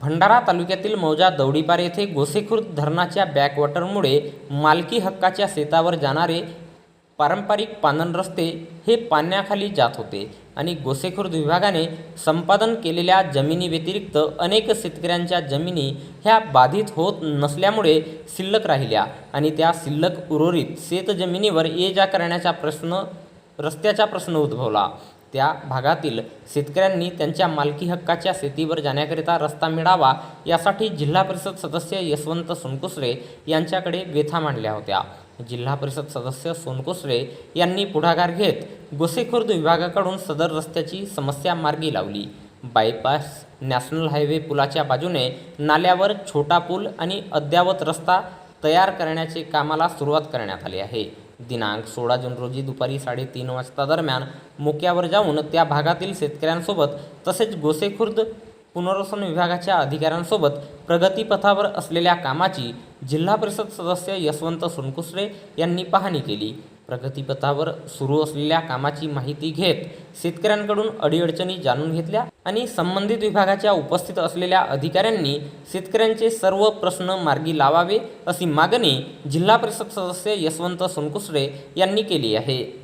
भंडारा तालुक्यातील मौजा दौडीपार येथे गोसेखुर्द धरणाच्या बॅकवॉटरमुळे मालकी हक्काच्या शेतावर जाणारे पारंपरिक पानन रस्ते हे पाण्याखाली जात होते आणि गोसेखुर्द विभागाने संपादन केलेल्या जमिनी व्यतिरिक्त अनेक शेतकऱ्यांच्या जमिनी ह्या बाधित होत नसल्यामुळे शिल्लक राहिल्या आणि त्या शिल्लक उर्वरित शेतजमिनीवर ये जा करण्याचा प्रश्न रस्त्याचा प्रश्न उद्भवला. त्या भागातील शेतकऱ्यांनी त्यांच्या मालकी हक्काच्या शेतीवर जाण्याकरिता रस्ता मिळावा यासाठी जिल्हा परिषद सदस्य यशवंत सोनकुसरे यांच्याकडे व्यथा मांडल्या होत्या. जिल्हा परिषद सदस्य सोनकुसरे यांनी पुढाकार घेत गोसेखुर्द विभागाकडून सदर रस्त्याची समस्या मार्गी लावली. बायपास नॅशनल हायवे पुलाच्या बाजूने नाल्यावर छोटा पूल आणि अद्ययावत रस्ता तयार करण्याचे कामाला सुरुवात करण्यात आली आहे. दिनांक सोळा जून रोजी दुपारी साडेतीन वाजता दरम्यान मोक्यावर जाऊन त्या भागातील शेतकऱ्यांसोबत तसेच गोसेखुर्द पुनर्वसन विभागाच्या अधिकाऱ्यांसोबत प्रगतीपथावर असलेल्या कामाची जिल्हा परिषद सदस्य यशवंत सोनकुसरे यांनी पाहणी केली. प्रगतीपथावर सुरू असलेल्या कामाची माहिती घेत शेतकऱ्यांकडून अडीअडचणी जाणून घेतल्या आणि संबंधित विभागाच्या उपस्थित असलेल्या अधिकाऱ्यांनी शेतकऱ्यांचे सर्व प्रश्न मार्गी लावावे अशी मागणी जिल्हा परिषद सदस्य यशवंत सोनकुसरे यांनी केली आहे.